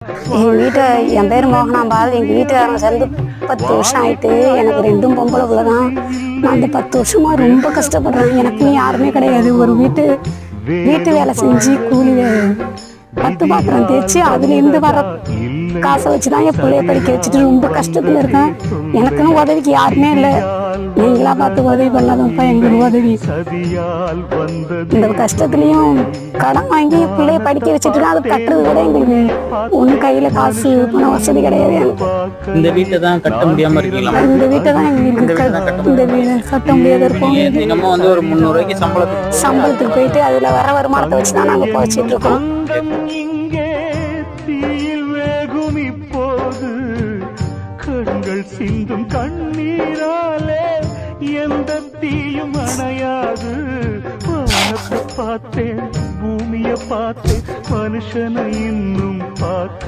எங்கள் வீட்டை என் பேர் மோகனாம்பால் எங்கள் வீட்டுக்காரங்க சேர்ந்து பத்து வருஷம் ஆயிட்டு எனக்கு ரெண்டும் பொம்பளை பிள்ளை தான் நான் அந்த பத்து வருஷமாக ரொம்ப கஷ்டப்படுறேன். எனக்குன்னு யாருமே கிடையாது. ஒரு வீட்டு வீட்டு வேலை செஞ்சு கூலி பத்து பாத்திரம் தேய்ச்சி அதுலேருந்து வர காசை வச்சு தான் என் பிள்ளைய படிக்க வச்சுட்டு ரொம்ப கஷ்டத்தில் இருக்கேன். எனக்குன்னு உதவிக்கு யாருமே இல்லை. நீங்களா பார்த்து உதவி பண்ணாதப்பா எங்களுக்கு உதவி. இந்த கஷ்டத்துலயும் கடன் வாங்கி என் பிள்ளைய படிக்க வச்சுட்டு அது கட்டுறது கூட எங்களுக்கு ஒன்றும் கையில காசு பண வசதி கிடையாது. இந்த வீட்டை தான் கட்ட முடியாம இருக்கீங்களா? இந்த வீட்டை தான் எங்களுக்கு இந்த வீடு கட்ட முடியாத நீங்க தினமும் வந்து ஒரு முந்நூறு ரூபாய்க்கு சம்பளத்துக்கு சம்பளத்துக்கு போயிட்டு அதுல வர வருமானத்தை வச்சு தான் நாங்க போச்சிட்டு இருக்கோம். இங்கே வேகும் இப்போது. கண்கள் சிந்தும் கண்ணீராலே எந்த தீயும் அணையாது. வானத்தை பார்த்தேன் பூமியை பார்த்தேன் மனுஷனை இன்னும் பார்க்க